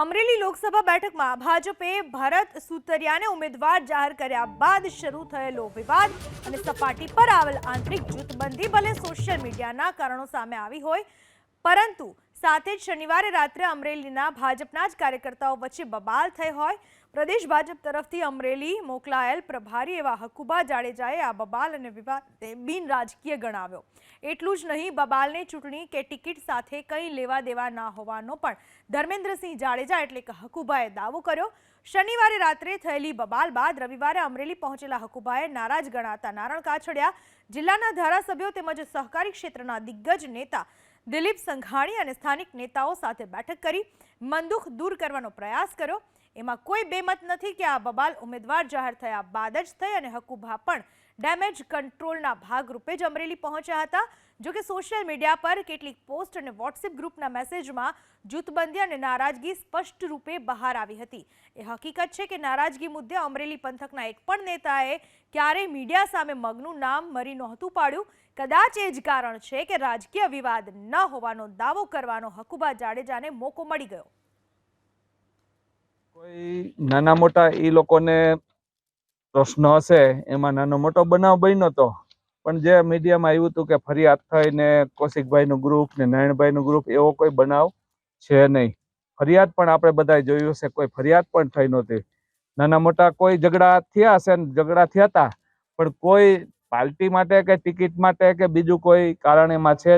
અમરેલી લોકસભા બેઠકમાં ભાજપે ભરત સુતરિયાને ઉમેદવાર જાહેર કર્યા બાદ શરૂ થયેલો વિવાદ અને સપાટી પર આવેલ આંતરિક જૂથબંધી ભલે સોશિયલ મીડિયાના કારણો સામે આવી હોય, પરંતુ સાથે જ શનિવારે રાત્રે અમરેલીના ભાજપના જ કાર્યકર્તાઓ વચ્ચે બબાલ થઈ હોય, પ્રદેશ ભાજપ તરફથી અમરેલી મોકલાયેલ પ્રભારી એવા હકુબા જાડેજાએ આ બબાલ અને વિવાદને બિન રાજકીય ગણાવ્યો. એટલું જ નહીં, બબાલને ચૂંટણી કે ટિકિટ સાથે કંઈ લેવા દેવા ના હોવાનો પણ ધર્મેન્દ્રસિંહ જાડેજા એટલે કે હકુબાએ દાવો કર્યો. શનિવારે રાત્રે થયેલી બબાલ બાદ રવિવારે અમરેલી પહોંચેલા હકુબાએ નારાજ ગણાતા નારણ કાછડિયા, જિલ્લાના ધારાસભ્યો તેમજ સહકારી ક્ષેત્રના દિગ્ગજ નેતા દિલીપ સંઘાણી અને સ્થાનિક નેતાઓ સાથે બેઠક કરી મનદુખ દૂર કરવાનો પ્રયાસ કર્યો. એમાં કોઈ બેમત નથી કે આ બબાલ ઉમેદવાર જાહેર થયા બાદ જ થઈ અને હકુભા પણ ડેમેજ કંટ્રોલના ભાગરૂપે જ અમરેલી પહોંચ્યા હતા. જો કે સોશિયલ મીડિયા પર કેટલીક પોસ્ટ અને વોટ્સએપ ગ્રુપના મેસેજમાં જૂથબંધી અને નારાજગી સ્પષ્ટ રૂપે બહાર આવી હતી. એ હકીકત છે કે નારાજગી મુદ્દે અમરેલી પંથકના એક પણ નેતાએ ક્યારેય મીડિયા સામે મગનું નામ મરી નહોતું પાડ્યું. કદાચ એ જ કારણ છે કે રાજકીય વિવાદ ન હોવાનો દાવો કરવાનો હકુબા જાડેજાને મોકો મળી ગયો. કોઈ નાના મોટા એ લોકોને પ્રશ્ન હશે, એમાં નાનો મોટો બનાવ બન્યો હતો પણ જે મીડિયામાં આવ્યું હતું કે ફરિયાદ થઈને કૌશિકભાઈનું ગ્રુપ ને નારાયણભાઈનું ગ્રુપ એવો કોઈ બનાવ છે નહીં. ફરિયાદ પણ આપણે બધાએ જોયું હશે, કોઈ ફરિયાદ પણ થઈ નહોતી. નાના મોટા કોઈ ઝઘડા થયા હશે ઝઘડા થયા હતા પણ કોઈ પાર્ટી માટે કે ટિકિટ માટે કે બીજું કોઈ કારણ એમાં છે